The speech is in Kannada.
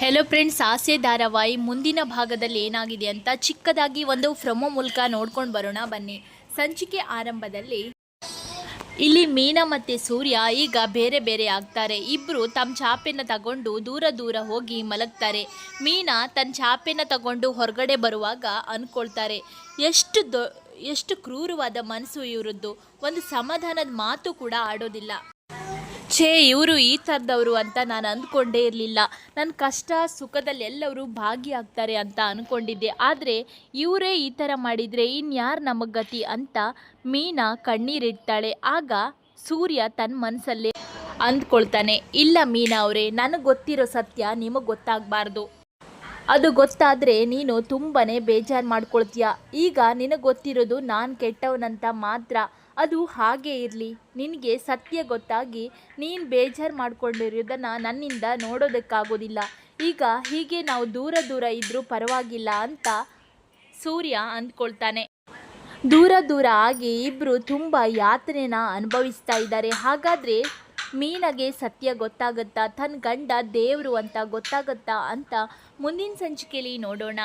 ಹೆಲೋ ಫ್ರೆಂಡ್ಸ್ ಆಸೆ ಧಾರಾವಾಹಿ ಮುಂದಿನ ಭಾಗದಲ್ಲಿ ಏನಾಗಿದೆ ಅಂತ ಚಿಕ್ಕದಾಗಿ ಒಂದು ಫ್ರಮೋ ಮೂಲಕ ನೋಡ್ಕೊಂಡು ಬರೋಣ, ಬನ್ನಿ. ಸಂಚಿಕೆ ಆರಂಭದಲ್ಲಿ ಇಲ್ಲಿ ಮೀನಾ ಮತ್ತು ಸೂರ್ಯ ಈಗ ಬೇರೆ ಬೇರೆ ಆಗ್ತಾರೆ. ಇಬ್ಬರು ತಮ್ಮ ಚಾಪೆನ ತಗೊಂಡು ದೂರ ದೂರ ಹೋಗಿ ಮಲಗ್ತಾರೆ. ಮೀನಾ ತನ್ನ ಚಾಪೆನ ತಗೊಂಡು ಹೊರಗಡೆ ಬರುವಾಗ ಅಂದ್ಕೊಳ್ತಾರೆ ಎಷ್ಟು ದೊ, ಎಷ್ಟು ಕ್ರೂರವಾದ ಮನಸ್ಸು ಇವರದ್ದು. ಒಂದು ಸಮಾಧಾನದ ಮಾತು ಕೂಡ ಆಡೋದಿಲ್ಲ. ಛೇ, ಇವರು ಈ ಥರದವರು ಅಂತ ನಾನು ಅಂದ್ಕೊಂಡೇ ಇರಲಿಲ್ಲ. ನನ್ನ ಕಷ್ಟ, ಸುಖದಲ್ಲಿ ಎಲ್ಲರೂ ಭಾಗಿಯಾಗ್ತಾರೆ ಅಂತ ಅಂದ್ಕೊಂಡಿದ್ದೆ ಆದರೆ ಇವರೇ ಈ ಥರ ಮಾಡಿದರೆ ಇನ್ಯಾರು ನಮಗೆ ಗತಿ ಅಂತ ಮೀನಾ ಕಣ್ಣೀರಿಡ್ತಾಳೆ. ಆಗ ಸೂರ್ಯ ತನ್ನ ಮನಸ್ಸಲ್ಲೇ ಅಂದ್ಕೊಳ್ತಾನೆ, ಇಲ್ಲ ಮೀನಾ ಅವರೇ, ನನಗೆ ಗೊತ್ತಿರೋ ಸತ್ಯ ನಿಮಗೆ ಗೊತ್ತಾಗಬಾರ್ದು. ಅದು ಗೊತ್ತಾದರೆ ನೀನು ತುಂಬಾ ಬೇಜಾರು ಮಾಡ್ಕೊಳ್ತೀಯ? ಈಗ ನಿನಗೆ ಗೊತ್ತಿರೋದು ನಾನು ಕೆಟ್ಟವನಂತ ಮಾತ್ರ. ಅದು ಹಾಗೇ ಇರಲಿ. ನಿನಗೆ ಸತ್ಯ ಗೊತ್ತಾಗಿ ನೀನು ಬೇಜಾರು ಮಾಡ್ಕೊಂಡಿರೋದನ್ನು ನನ್ನಿಂದ ನೋಡೋದಕ್ಕಾಗೋದಿಲ್ಲ. ಈಗ ಹೀಗೆ ನಾವು ದೂರ ದೂರ ಇದ್ದರೂ ಪರವಾಗಿಲ್ಲ ಅಂತ ಸೂರ್ಯ ಅಂದ್ಕೊಳ್ತಾನೆ. ದೂರ ದೂರ ಆಗಿ ಇಬ್ಬರು ತುಂಬ ಯಾತನೆನ ಅನುಭವಿಸ್ತಾ ಇದ್ದಾರೆ. ಹಾಗಾದರೆ ಮೀನಗೆ ಸತ್ಯ ಗೊತ್ತಾಗುತ್ತಾ ತನ್ನ ಗಂಡ ದೇವರು ಅಂತ ಗೊತ್ತಾಗುತ್ತಾ ಅಂತ ಮುಂದಿನ ಸಂಚಿಕೆಯಲ್ಲಿ ನೋಡೋಣ.